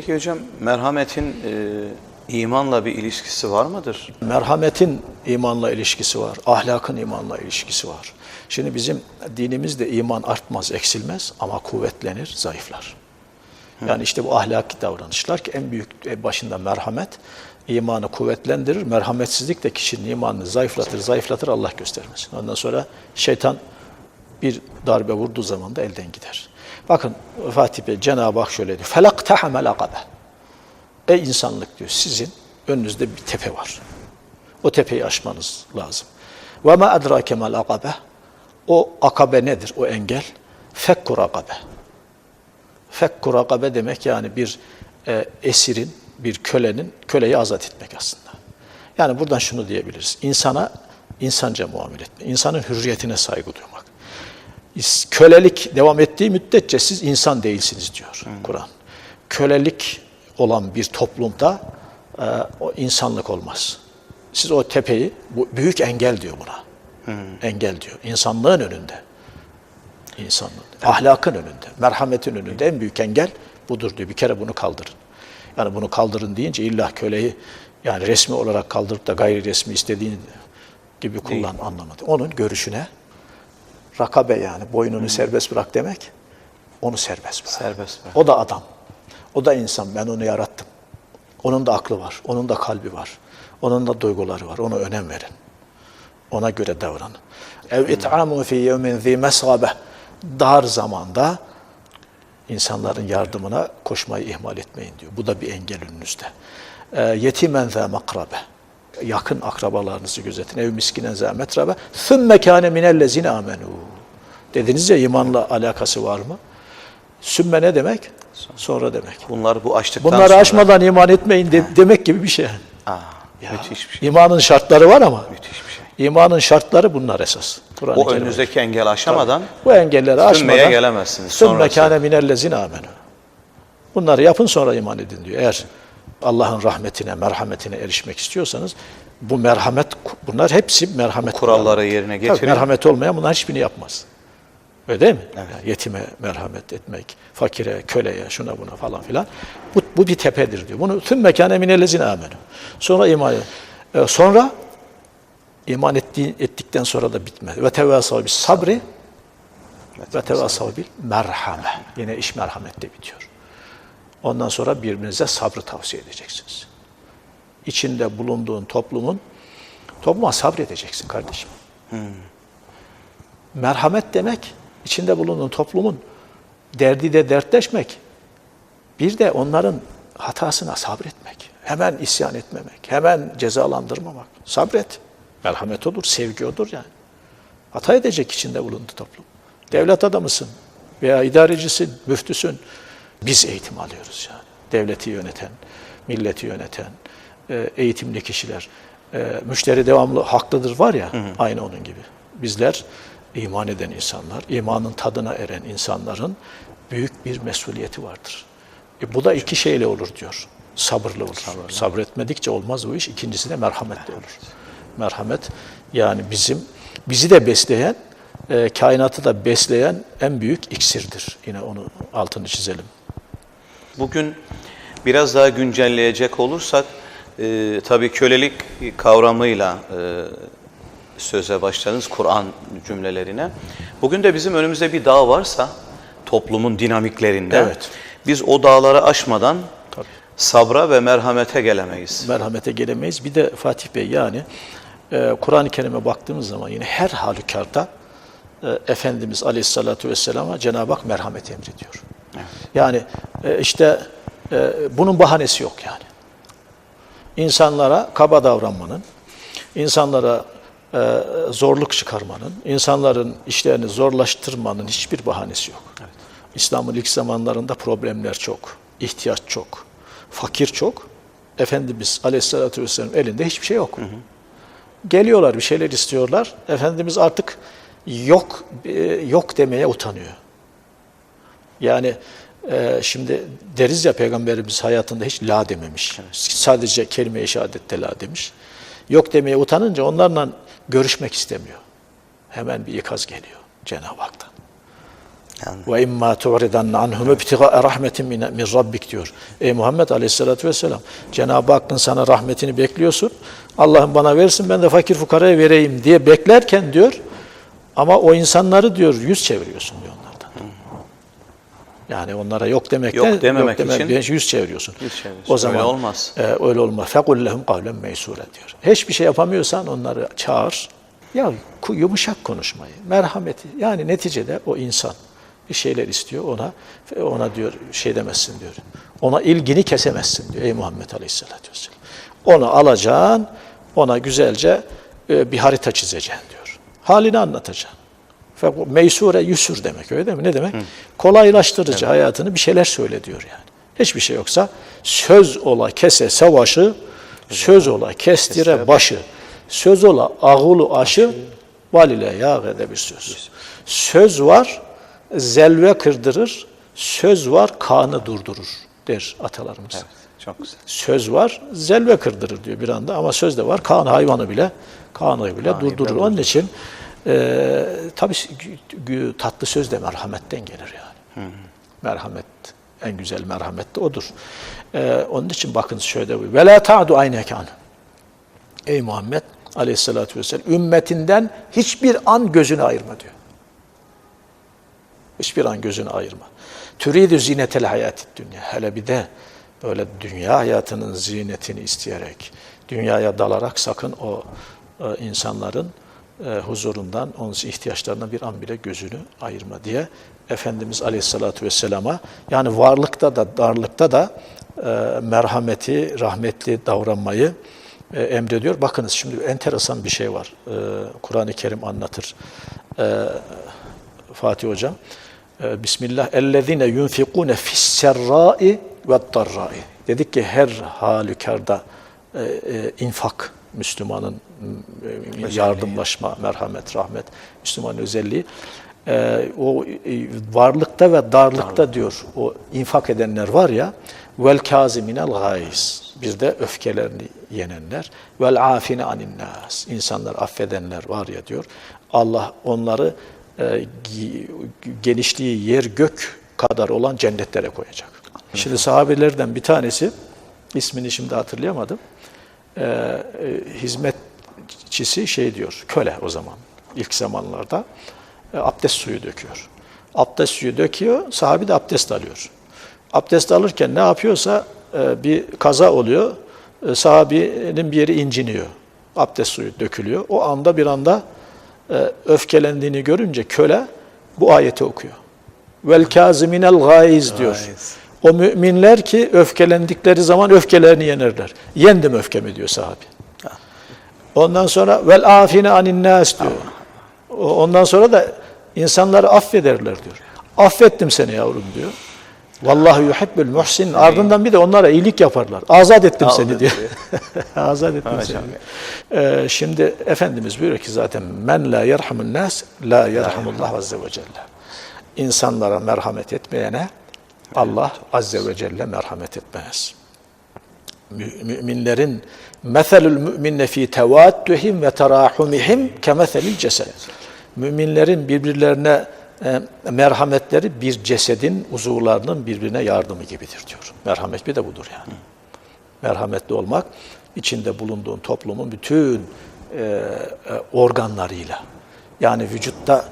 Peki hocam merhametin e, imanla bir ilişkisi var mıdır? Merhametin imanla ilişkisi var, ahlakın imanla ilişkisi var. Şimdi bizim dinimizde iman artmaz, eksilmez ama kuvvetlenir, zayıflar. Yani işte bu ahlaki davranışlar ki en büyük e, başında merhamet imanı kuvvetlendirir. Merhametsizlik de kişinin imanını zayıflatır, zayıflatır Allah göstermesin. Ondan sonra şeytan bir darbe vurduğu zaman da elden gider. Bakın Fatih Bey Cenab-ı Hak şöyle diyor. Felak tahamel akabe. Ey insanlık diyor sizin önünüzde bir tepe var. O tepeyi aşmanız lazım. Ve ma edrake mel akabe. O akabe nedir? O engel. Fekkur akabe. Fekkur akabe demek yani bir e, esirin, bir kölenin köleyi azat etmek aslında. Yani buradan şunu diyebiliriz. İnsana insanca muamele etme. insanın hürriyetine saygı duymak. Kölelik devam ettiği müddetçe siz insan değilsiniz diyor Kur'an. Kölelik olan bir toplumda e, o insanlık olmaz. Siz o tepeyi, bu büyük engel diyor buna. Engel diyor. İnsanlığın önünde. İnsanlığın, ahlakın önünde, merhametin önünde en büyük engel budur diyor. Bir kere bunu kaldırın. Yani bunu kaldırın deyince illa köleyi yani resmi olarak kaldırıp da gayri resmi istediğin gibi kullan anlamadı. Onun görüşüne rakabe yani boynunu serbest bırak demek onu serbest bırak. Serbest bırak. O da adam. O da insan. Ben onu yarattım. Onun da aklı var. Onun da kalbi var. Onun da duyguları var. Ona önem verin. Ona göre davranın. Ev it'amun fi yevmin zi mesgabe. Dar zamanda insanların yardımına koşmayı ihmal etmeyin diyor. Bu da bir engel önünüzde. E, yetimen za makrabe. Yakın akrabalarınızı gözetin. Ev miskinen za metrabe. Thümme kâne minellezine amenû. Dediniz ya imanla alakası var mı? Sümme ne demek? Sonra demek. Bunlar bu açtıktan Bunları sonra... aşmadan iman etmeyin de- demek gibi bir şey. Aa, Ya, müthiş bir şey. İmanın şartları var ama Müthiş bir şey. imanın şartları bunlar esas. Kur'an-ı O Kerim'de. önünüzdeki engel aşamadan bu engelleri aşmadan gelemezsiniz. Sümme kâne minellezine amenû. Bunları yapın sonra iman edin diyor. Eğer Allah'ın rahmetine, merhametine erişmek istiyorsanız bu merhamet, bunlar hepsi merhamet. kuralları yerine Tabii, getirin. merhamet olmayan bunlar hiçbirini yapmaz. Öyle değil mi? Yani yetime merhamet etmek, fakire, köleye, şuna buna falan filan. Bu, bu bir tepedir diyor. Bunu tüm mekane minellezine amenü. Sonra iman e, Sonra iman ettiği, ettikten sonra da bitmez. Ve tevasav bis sabri ve tevasav bil merhame. Yine iş merhamette bitiyor. Ondan sonra birbirinize sabrı tavsiye edeceksiniz. İçinde bulunduğun toplumun topluma sabredeceksin kardeşim. Merhamet demek içinde bulunduğun toplumun derdiyle dertleşmek. Bir de onların hatasına sabretmek. Hemen isyan etmemek. Hemen cezalandırmamak. Sabret. Merhamet olur, sevgi olur yani. Hata edecek içinde bulunduğu toplum. Devlet adamısın veya idarecisin, müftüsün. Biz eğitim alıyoruz yani. Devleti yöneten, milleti yöneten, e, eğitimli kişiler. E, Müşteri devamlı haklıdır var ya, aynı onun gibi. Bizler iman eden insanlar, imanın tadına eren insanların büyük bir mesuliyeti vardır. E, bu da iki şeyle olur diyor. Sabırlı olur. Sabretmedikçe olmaz bu iş. İkincisi de merhametle olur. Merhamet yani bizim bizi de besleyen, e, kainatı da besleyen en büyük iksirdir. Yine onu altını çizelim. Bugün biraz daha güncelleyecek olursak, e, tabii kölelik kavramıyla e, söze başladınız Kur'an cümlelerine. Bugün de bizim önümüzde bir dağ varsa toplumun dinamiklerinde Evet. biz o dağları aşmadan Tabii. sabra ve merhamete gelemeyiz. merhamete gelemeyiz. Bir de Fatih Bey yani e, Kur'an-ı Kerim'e baktığımız zaman yine her halükarda e, Efendimiz Aleyhisselatü Vesselam'a Cenab-ı Hak merhamet emrediyor. Yani e, işte e, bunun bahanesi yok yani. İnsanlara kaba davranmanın, insanlara zorluk çıkarmanın, insanların işlerini zorlaştırmanın hiçbir bahanesi yok. İslam'ın ilk zamanlarında problemler çok, ihtiyaç çok, fakir çok. Efendimiz Aleyhisselatü Vesselam elinde hiçbir şey yok. Geliyorlar bir şeyler istiyorlar. Efendimiz artık yok e, yok demeye utanıyor. Yani e, şimdi deriz ya Peygamberimiz hayatında hiç la dememiş. Sadece kelime-i şehadette la demiş. Yok demeye utanınca onlarla görüşmek istemiyor. Hemen bir ikaz geliyor Cenab-ı Hak'tan. Ve imma tu'ridanna anhum ibtiga'a rahmetin min, rabbik diyor. Ey Muhammed Aleyhisselatü Vesselam Cenab-ı Hakk'ın sana rahmetini bekliyorsun. Allah'ım bana versin ben de fakir fukaraya vereyim diye beklerken diyor ama o insanları diyor yüz çeviriyorsun diyor onlardan. Yani onlara yok demekten Yok dememek için yüz çeviriyorsun. yüz çeviriyorsun. O zaman Öyle olmaz. e, öyle olmaz. Fekul lehum kavlen meysure diyor. Hiçbir şey yapamıyorsan onları çağır. Ya yumuşak konuşmayı, merhameti. Yani neticede o insan bir şeyler istiyor ona ona diyor şey demezsin diyor. Ona ilgini kesemezsin diyor ey Muhammed Aleyhisselatü Vesselam. Onu alacaksın, ona güzelce e, bir harita çizeceksin diyor. Halini anlatacaksın. Meysure yüsür demek öyle değil mi? Ne demek? Kolaylaştırıcı hayatını bir şeyler söyle diyor yani. Hiçbir şey yoksa söz ola kese savaşı, söz ola kestire başı, söz ola ağulu aşı, valile yağ ede bir söz. Söz var, zelve kırdırır, söz var, kanı durdurur der atalarımız. Evet, çok güzel. Söz var, zelve kırdırır diyor bir anda ama söz de var, kan hayvanı bile, kanı bile durdurur. Onun için e, tabii tatlı söz de merhametten gelir yani. Merhamet, en güzel merhamet de odur. E, onun için bakın şöyle, ve la ta'du ayneke anhum. Ey Muhammed aleyhissalatü vesselam ümmetinden hiçbir an gözünü ayırma diyor. Hiçbir an gözünü ayırma. Türidü zinetel hayati dünya. Hele bir de böyle dünya hayatının zinetini isteyerek, dünyaya dalarak sakın o e, insanların e, huzurundan, onun ihtiyaçlarına bir an bile gözünü ayırma diye Efendimiz Aleyhisselatü Vesselam'a yani varlıkta da darlıkta da e, merhameti, rahmetli davranmayı e, emrediyor. Bakınız şimdi enteresan bir şey var. E, Kur'an-ı Kerim anlatır. E, Fatih Hocam. Ee, Bismillah. اَلَّذ۪ينَ يُنْفِقُونَ فِي السَّرَّاءِ وَالضَّرَّاءِ Dedik ki her halükarda e, e, infak Müslümanın yardımlaşma, merhamet, rahmet, Müslümanın özelliği. E, o e, varlıkta ve darlıkta diyor o infak edenler var ya vel kaziminel gayz bir de öfkelerini yenenler vel afine anin nas insanlar affedenler var ya diyor. Allah onları e, genişliği yer gök kadar olan cennetlere koyacak. Şimdi sahabelerden bir tanesi ismini şimdi hatırlayamadım. E, e, hizmetçisi şey diyor, köle o zaman ilk zamanlarda e, abdest suyu döküyor. Abdest suyu döküyor, sahabi de abdest alıyor. Abdest alırken ne yapıyorsa e, bir kaza oluyor, e, sahabinin bir yeri inciniyor. Abdest suyu dökülüyor. O anda bir anda e, öfkelendiğini görünce köle bu ayeti okuyor. Vel kaziminel gaiz diyor. Gaiz. O müminler ki öfkelendikleri zaman öfkelerini yenerler. Yendim öfkemi diyor sahabi. Ondan sonra vel afine anin nas diyor. Ondan sonra da insanları affederler diyor. Affettim seni yavrum diyor. Vallahu yuhibbul muhsin. Ardından bir de onlara iyilik yaparlar. Azat ettim seni diyor. Azat ettim Evet seni. Ee, şimdi Efendimiz buyuruyor ki zaten men la yerhamun nas la yerhamullah azze ve celle. İnsanlara merhamet etmeyene Allah azze ve celle merhamet etmez. Mü- Müminlerin meselül müminne fi tevattuhim ve terahumihim kemeselil cesed. Müminlerin birbirlerine e, merhametleri bir cesedin uzuvlarının birbirine yardımı gibidir diyor. Merhamet bir de budur yani. Merhametli olmak içinde bulunduğun toplumun bütün e, e, organlarıyla. Yani vücutta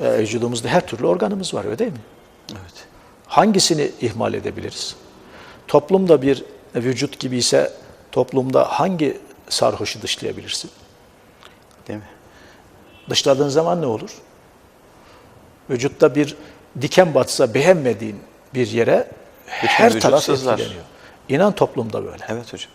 vücudumuzda her türlü organımız var öyle değil mi? Evet. Hangisini ihmal edebiliriz? Toplumda bir vücut gibi ise toplumda hangi sarhoşu dışlayabilirsin? Değil mi? Dışladığın zaman ne olur? Vücutta bir diken batsa beğenmediğin bir yere her vücut taraf sızlar. etkileniyor. İnan toplumda böyle. Evet hocam.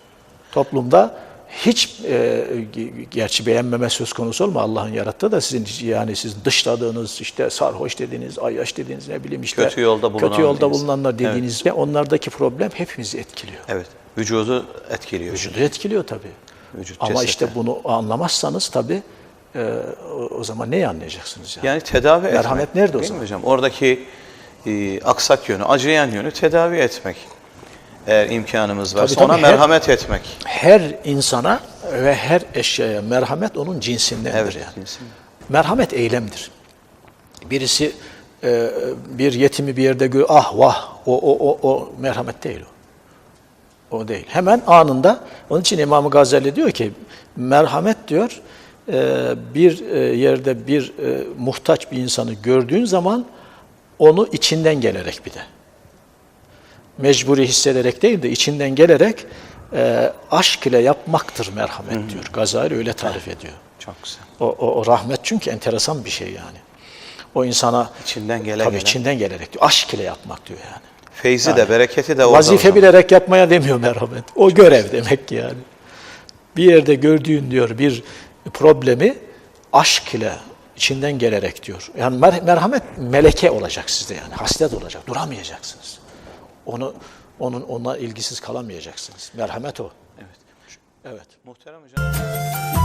Toplumda hiç e, ge- gerçi beğenmeme söz konusu olma Allah'ın yarattığı da sizin yani sizin dışladığınız işte sarhoş dediğiniz, ayyaş dediğiniz ne bileyim işte Kötü yolda bulunan kötü yolda bulunanlar dediğiniz ve onlardaki problem hepimizi etkiliyor. Evet. Vücudu etkiliyor. Vücudu etkiliyor tabii. Vücut, Ama cesete. işte bunu anlamazsanız tabii e, o, zaman neyi anlayacaksınız yani? Yani tedavi etmek. Merhamet nerede o zaman? hocam? Oradaki e, aksak yönü, acıyan yönü tedavi etmek. Eğer imkanımız varsa tabii, ona her- merhamet etmek. Her insana ve her eşyaya merhamet onun cinsindendir Evet. yani. cinsin. Merhamet eylemdir. Birisi e, bir yetimi bir yerde gör, ah vah o, o, o, o merhamet değil o. O değil. Hemen anında, onun için İmam Gazali diyor ki, merhamet diyor, e, bir e, yerde bir e, muhtaç bir insanı gördüğün zaman onu içinden gelerek bir de. Mecburi hissederek değil de içinden gelerek e, aşk ile yapmaktır merhamet diyor. Gazali öyle tarif ediyor. Çok güzel. O, o, o rahmet çünkü enteresan bir şey yani. O insana İçinden gele tabii içinden gelerek diyor. Aşk ile yapmak diyor yani. Feyzi de bereketi de orada. Vazife zaman. bilerek yapmaya demiyor merhamet. O görev demek ki yani. Bir yerde gördüğün diyor bir problemi aşk ile içinden gelerek diyor. Yani mer- merhamet meleke olacak sizde yani. Haslet olacak. Duramayacaksınız. Onu onun ona ilgisiz kalamayacaksınız. Merhamet o. Evet. Evet. Muhterem hocam.